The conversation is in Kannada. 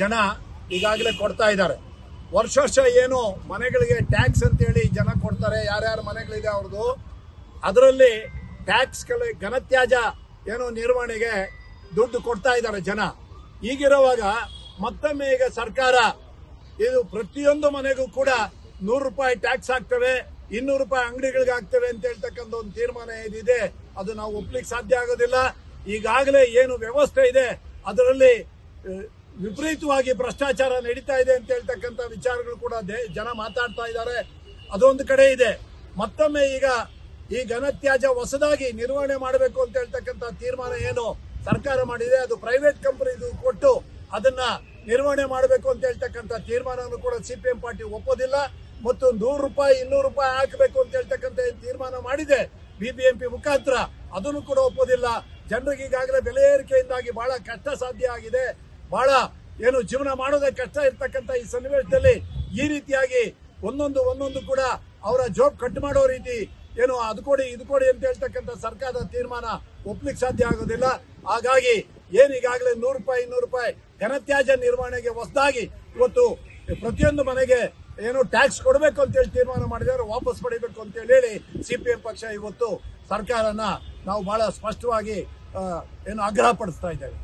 ಜನ ಈಗಾಗಲೇ ಕೊಡ್ತಾ ಇದ್ದಾರೆ. ವರ್ಷ ವರ್ಷ ಏನು ಮನೆಗಳಿಗೆ ಟ್ಯಾಕ್ಸ್ ಅಂತ ಹೇಳಿ ಜನ ಕೊಡ್ತಾರೆ, ಯಾರ್ಯಾರ ಮನೆಗಳಿದೆ ಅವ್ರದ್ದು. ಅದರಲ್ಲಿ ಟ್ಯಾಕ್ಸ್ ಘನತ್ಯಾಜ್ಯ ಏನು ನಿರ್ವಹಣೆಗೆ ದುಡ್ಡು ಕೊಡ್ತಾ ಇದ್ದಾರೆ ಜನ. ಈಗಿರುವಾಗ ಮತ್ತೊಮ್ಮೆ ಈಗ ಸರ್ಕಾರ ಇದು ಪ್ರತಿಯೊಂದು ಮನೆಗೂ ಕೂಡ ನೂರು ರೂಪಾಯಿ ಟ್ಯಾಕ್ಸ್ ಆಗ್ತವೆ, ಇನ್ನೂರು ರೂಪಾಯಿ ಅಂಗಡಿಗಳಿಗೆ ಆಗ್ತವೆ ಅಂತ ಹೇಳ್ತಕ್ಕಂಥ ಒಂದು ತೀರ್ಮಾನ ಏನಿದೆ, ಅದು ನಾವು ಒಪ್ಲಿಕ್ಕೆ ಸಾಧ್ಯ ಆಗೋದಿಲ್ಲ. ಈಗಾಗಲೇ ಏನು ವ್ಯವಸ್ಥೆ ಇದೆ, ಅದರಲ್ಲಿ ವಿಪರೀತವಾಗಿ ಭ್ರಷ್ಟಾಚಾರ ನಡೀತಾ ಇದೆ ಅಂತ ಹೇಳ್ತಕ್ಕಂಥ ವಿಚಾರಗಳು ಕೂಡ ಜನ ಮಾತಾಡ್ತಾ ಇದ್ದಾರೆ. ಅದೊಂದು ಕಡೆ ಇದೆ. ಮತ್ತೊಮ್ಮೆ ಈಗ ಈ ಘನತ್ಯಾಜ್ಯ ಹೊಸದಾಗಿ ನಿರ್ವಹಣೆ ಮಾಡಬೇಕು ಅಂತ ಹೇಳ್ತಕ್ಕಂಥ ತೀರ್ಮಾನ ಏನು ಸರ್ಕಾರ ಮಾಡಿದೆ, ಅದು ಪ್ರೈವೇಟ್ ಕಂಪನಿದು ಕೊಟ್ಟು ಅದನ್ನ ನಿರ್ವಹಣೆ ಮಾಡಬೇಕು ಅಂತ ಹೇಳ್ತಕ್ಕಂಥ ತೀರ್ಮಾನವನ್ನು ಕೂಡ ಸಿಪಿಎಂ ಪಾರ್ಟಿ ಒಪ್ಪೋದಿಲ್ಲ. ಮತ್ತು ನೂರು ರೂಪಾಯಿ, ಇನ್ನೂರು ರೂಪಾಯಿ ಹಾಕಬೇಕು ಅಂತ ಹೇಳ್ತಕ್ಕಂಥ ಏನ್ ತೀರ್ಮಾನ ಮಾಡಿದೆ ಬಿಬಿಎಂಪಿ ಮುಖಾಂತರ, ಅದನ್ನು ಕೂಡ ಒಪ್ಪೋದಿಲ್ಲ. ಜನರಿಗೆ ಈಗಾಗಲೇ ಬೆಲೆ ಏರಿಕೆಯಿಂದಾಗಿ ಬಹಳ ಕಷ್ಟ ಸಾಧ್ಯ ಆಗಿದೆ. ಬಹಳ ಏನು ಜೀವನ ಮಾಡೋದೇ ಕಷ್ಟ ಇರ್ತಕ್ಕಂಥ ಈ ಸನ್ನಿವೇಶದಲ್ಲಿ ಈ ರೀತಿಯಾಗಿ ಒಂದೊಂದು ಒಂದೊಂದು ಕೂಡ ಅವರ ಜಾಬ್ ಕಟ್ ಮಾಡೋ ರೀತಿ ಏನು ಅದು ಕೊಡಿ, ಇದು ಕೊಡಿ ಅಂತ ಹೇಳ್ತಕ್ಕಂಥ ಸರ್ಕಾರದ ತೀರ್ಮಾನ ಒಪ್ಲಿಕ್ಕೆ ಸಾಧ್ಯ ಆಗೋದಿಲ್ಲ. ಹಾಗಾಗಿ ಏನೀಗಾಗಲೇ ನೂರು ರೂಪಾಯಿ, ಇನ್ನೂರು ರೂಪಾಯಿ ಘನತ್ಯಾಜ್ಯ ನಿರ್ವಹಣೆಗೆ ಹೊಸದಾಗಿ ಇವತ್ತು ಪ್ರತಿಯೊಂದು ಮನೆಗೆ ಏನು ಟ್ಯಾಕ್ಸ್ ಕೊಡಬೇಕು ಅಂತ ಹೇಳಿ ತೀರ್ಮಾನ ಮಾಡಿದವರು ವಾಪಸ್ ಪಡಿಬೇಕು ಅಂತ ಹೇಳಿ ಪಿ ಎಂ ಪಕ್ಷ ಇವತ್ತು ಸರ್ಕಾರನ ನಾವು ಬಹಳ ಸ್ಪಷ್ಟವಾಗಿ ಏನು ಆಗ್ರಹ ಪಡಿಸ್ತಾ ಇದ್ದೇವೆ.